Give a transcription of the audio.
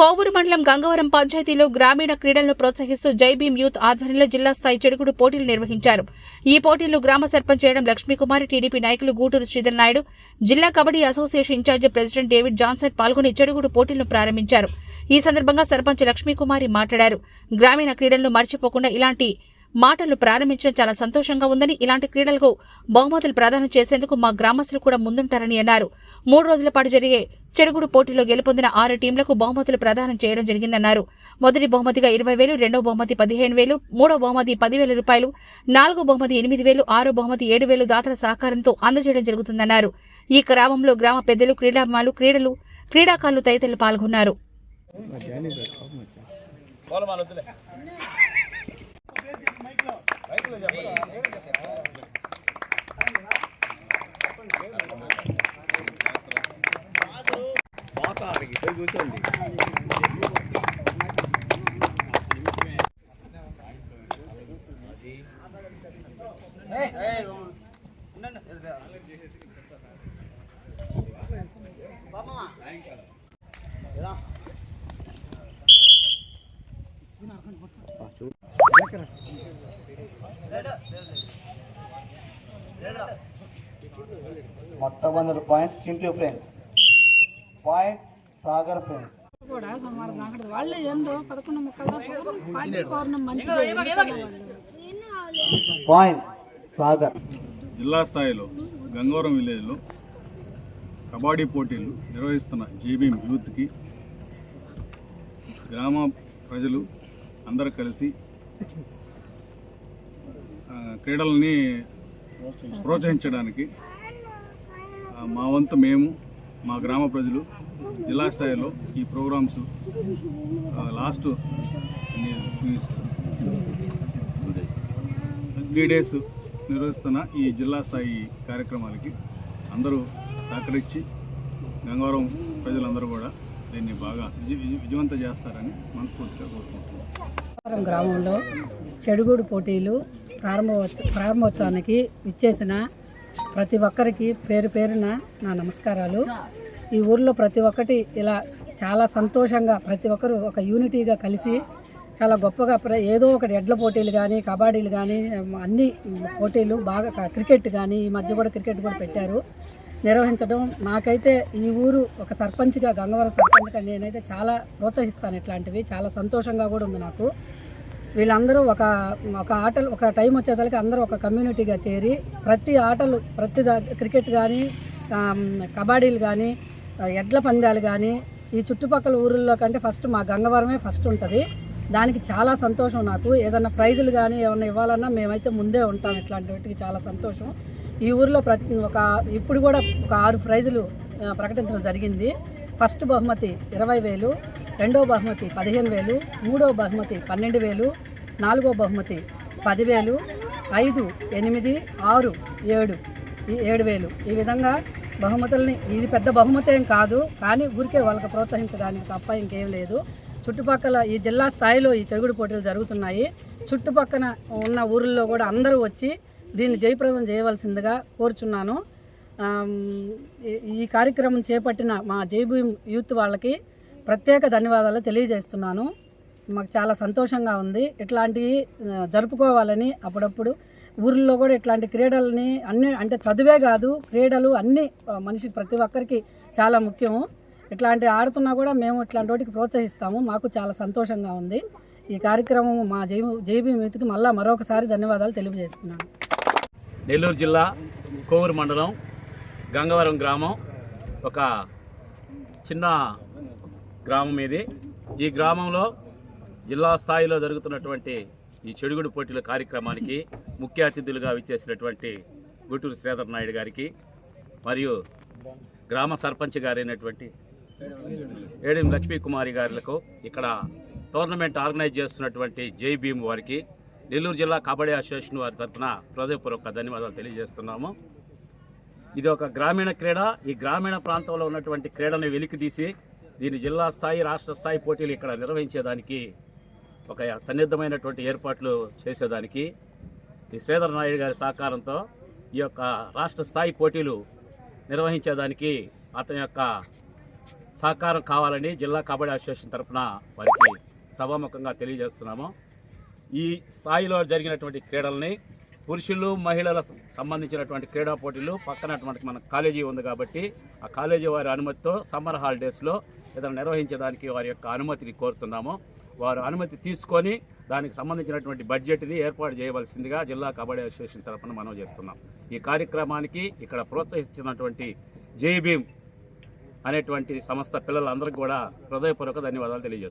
కోవూరు మండలం గంగవరం పంచాయతీలో గ్రామీణ క్రీడలను ప్రోత్సహిస్తూ జైభీం యూత్ ఆధ్వర్యంలో జిల్లా స్థాయి చెడుగుడు పోటీలు నిర్వహించారు. ఈ పోటీల్లో గ్రామ సర్పంచ్ చేయడం లక్ష్మీకుమారి టీడీపీ నాయకులు గూటూరు శ్రీధర్ నాయుడు జిల్లా kabaddi association incharge president David Johnson పాల్గొని చెడుగుడు పోటీలను ప్రారంభించారు. ఈ సందర్భంగా సర్పంచ్ లక్ష్మీకుమారి మాట్లాడారు. గ్రామీణ క్రీడలను మర్చిపోకుండా ఇలాంటి మాటలు ప్రారంభించడం చాలా సంతోషంగా ఉందని ఇలాంటి క్రీడలకు బహుమతులు ప్రదానం చేసేందుకు మా గ్రామస్తులు కూడా ముందుంటారని అన్నారు. మూడు రోజుల పాటు జరిగే చెడుగుడు పోటీలో గెలుపొందిన ఆరు టీంలకు బహుమతులు ప్రదానం చేయడం జరిగిందన్నారు. మొదటి బహుమతిగా ఇరవై వేలు రెండో బహుమతి పదిహేను వేలు మూడో బహుమతి పదివేల రూపాయలు నాలుగో బహుమతి ఎనిమిది వేలు ఆరో బహుమతి ఏడు వేలు దాతల సహకారంతో అందజేయడం జరుగుతుందన్నారు. ఈ గ్రామంలో గ్రామ పెద్దలు క్రీడాభిమానులు క్రీడలు క్రీడాకారులు తదితరులు పాల్గొన్నారు. మొట్టమొదటి point Chintu friends point Sagar friends. కూడా సుమారు దాకా వాళ్ళే ఏందో పదకొండు పాయింట్ సాగర్. జిల్లా స్థాయిలో గంగవరం విలేజ్లో కబడ్డీ పోటీలు నిర్వహిస్తున్న జేబీఎం యూత్కి గ్రామ ప్రజలు అందరూ కలిసి ఆ, క్రీడలని ప్రోత్సహించడానికి మా వంతు మేము మా గ్రామ ప్రజలు జిల్లా స్థాయిలో ఈ ప్రోగ్రామ్స్ లాస్ట్ త్రీ డేస్ నిర్వహిస్తున్న ఈ జిల్లా స్థాయి కార్యక్రమాలకి అందరూ సహకరించి గంగవరం ప్రజలందరూ కూడా దీన్ని బాగా విజయ విజయవంతం చేస్తారని మనస్ఫూర్తిగా కోరుకుంటున్నాం. గ్రామంలో చెడుగుడు పోటీలు ప్రారంభోత్సవ ప్రారంభోత్సవానికి ఇచ్చేసిన ప్రతి ఒక్కరికి పేరు పేరున నా నమస్కారాలు. ఈ ఊర్లో ప్రతి ఒక్కటి ఇలా చాలా సంతోషంగా ప్రతి ఒక్కరు ఒక యూనిటీగా కలిసి చాలా గొప్పగా ప్ర- ఏదో ఒకటి ఎడ్ల పోటీలు కానీ కబడ్డీలు కానీ అన్ని పోటీలు బాగా క్రికెట్ కానీ ఈ మధ్య కూడా క్రికెట్ కూడా పెట్టారు. నిర్వహించడం నాకైతే ఈ ఊరు ఒక సర్పంచ్గా గంగవరం సర్పంచ్గా నేనైతే చాలా ప్రోత్సహిస్తాను ఇట్లాంటివి. చాలా సంతోషంగా కూడా ఉంది నాకు. వీళ్ళందరూ ఒక ఒక ఆటలు ఒక టైం వచ్చేదానికి అందరూ ఒక కమ్యూనిటీగా చేరి ప్రతి ఆటలు ప్రతి క్రికెట్ కానీ కబడ్డీలు కానీ ఎడ్ల పందాలు కానీ ఈ చుట్టుపక్కల ఊరుల్లో కంటే ఫస్ట్ మా గంగవరమే ఫస్ట్ ఉంటుంది. దానికి చాలా సంతోషం నాకు. ఏదైనా ప్రైజులు కానీ ఏమైనా ఇవ్వాలన్నా మేమైతే ముందే ఉంటాం. ఇట్లాంటి వాటికి చాలా సంతోషం. ఈ ఊరిలో ప్రతి ఒక ఇప్పుడు కూడా ఒక ఆరు ప్రైజులు ప్రకటించడం జరిగింది. ఫస్ట్ బహుమతి ఇరవై వేలు. రెండో బహుమతి పదిహేను వేలు మూడో బహుమతి పన్నెండు వేలు నాలుగో బహుమతి పదివేలు ఐదు ఎనిమిది ఆరు ఏడు. ఈ ఏడు వేలు. ఈ విధంగా బహుమతుల్ని ఇది పెద్ద బహుమతేం కాదు కానీ ఊరికే వాళ్ళకి ప్రోత్సహించడానికి తప్ప ఇంకేం లేదు. చుట్టుపక్కల ఈ జిల్లా స్థాయిలో ఈ చెడుగుడు పోటీలు జరుగుతున్నాయి. చుట్టుపక్కన ఉన్న ఊర్లలో కూడా అందరూ వచ్చి దీన్ని జయప్రదం చేయవలసిందిగా కోరుచున్నాను. ఈ- కార్యక్రమం చేపట్టిన మా జైభూం యూత్ వాళ్ళకి ప్రత్యేక ధన్యవాదాలు తెలియజేస్తున్నాను. మాకు చాలా సంతోషంగా ఉంది. ఇట్లాంటివి జరుపుకోవాలని అప్పుడప్పుడు ఊర్లో కూడా ఇట్లాంటి క్రీడలని అన్ని అంటే చదువే కాదు క్రీడలు అన్నీ మనిషి మనిషికి ప్రతి ఒక్కరికి చాలా ముఖ్యము. ఇట్లాంటి ఆడుతున్నా కూడా మేము ఇట్లాంటి వాటికి ప్రోత్సహిస్తాము. మాకు చాలా సంతోషంగా ఉంది. ఈ కార్యక్రమం మా జై జైబీ మీతికి మళ్ళీ మరొకసారి ధన్యవాదాలు తెలియజేస్తున్నాను. నెల్లూరు జిల్లా కోవూరు మండలం గంగవరం గ్రామం ఒక చిన్న గ్రామం ఇది ఈ గ్రామంలో జిల్లా స్థాయిలో జరుగుతున్నటువంటి ఈ చెడుగుడు పోటీల కార్యక్రమానికి ముఖ్య అతిథులుగా విచ్చేసినటువంటి గుంటూరు శ్రీధర్ నాయుడు గారికి మరియు గ్రామ సర్పంచ్ గారైనటువంటి ఏడిం లక్ష్మీ కుమారి గారులకు ఇక్కడ టోర్నమెంట్ ఆర్గనైజ్ చేస్తున్నటువంటి జై భీమ్ వారికి నెల్లూరు జిల్లా కబడ్డీ అసోసియేషన్ వారి తరఫున హృదయపూర్వక ధన్యవాదాలు తెలియజేస్తున్నాము. ఇది ఒక గ్రామీణ క్రీడ. ఈ గ్రామీణ ప్రాంతంలో ఉన్నటువంటి క్రీడని వెలికితీసి దీని జిల్లా స్థాయి రాష్ట్ర స్థాయి పోటీలు ఇక్కడ నిర్వహించేదానికి ఒక సన్నిద్ధమైనటువంటి ఏర్పాట్లు చేసేదానికి ఈ శ్రీధర్ నాయుడు గారి సహకారంతో ఈ యొక్క రాష్ట్ర స్థాయి పోటీలు నిర్వహించేదానికి అతని యొక్క సహకారం కావాలని జిల్లా కబడ్డీ అసోసియేషన్ తరఫున వారికి సభాముఖంగా తెలియజేస్తున్నాము. ఈ స్థాయిలో జరిగినటువంటి క్రీడల్ని పురుషులు మహిళల సంబంధించినటువంటి క్రీడా పోటీలు పక్కనటువంటి మన కాలేజీ ఉంది కాబట్టి ఆ కాలేజీ వారి అనుమతితో సమ్మర్ హాలిడేస్లో ఏదైనా నిర్వహించడానికి వారి యొక్క అనుమతిని కోరుతున్నాము. వారు అనుమతి తీసుకొని దానికి సంబంధించినటువంటి బడ్జెట్ని ఏర్పాటు చేయవలసిందిగా జిల్లా కబడ్డీ అసోసియేషన్ తరఫున మనం చేస్తున్నాం. ఈ కార్యక్రమానికి ఇక్కడ ప్రోత్సహిస్తున్నటువంటి జై అనేటువంటి సంస్థ పిల్లలందరికీ కూడా హృదయపూర్వక ధన్యవాదాలు తెలియజేస్తున్నాం.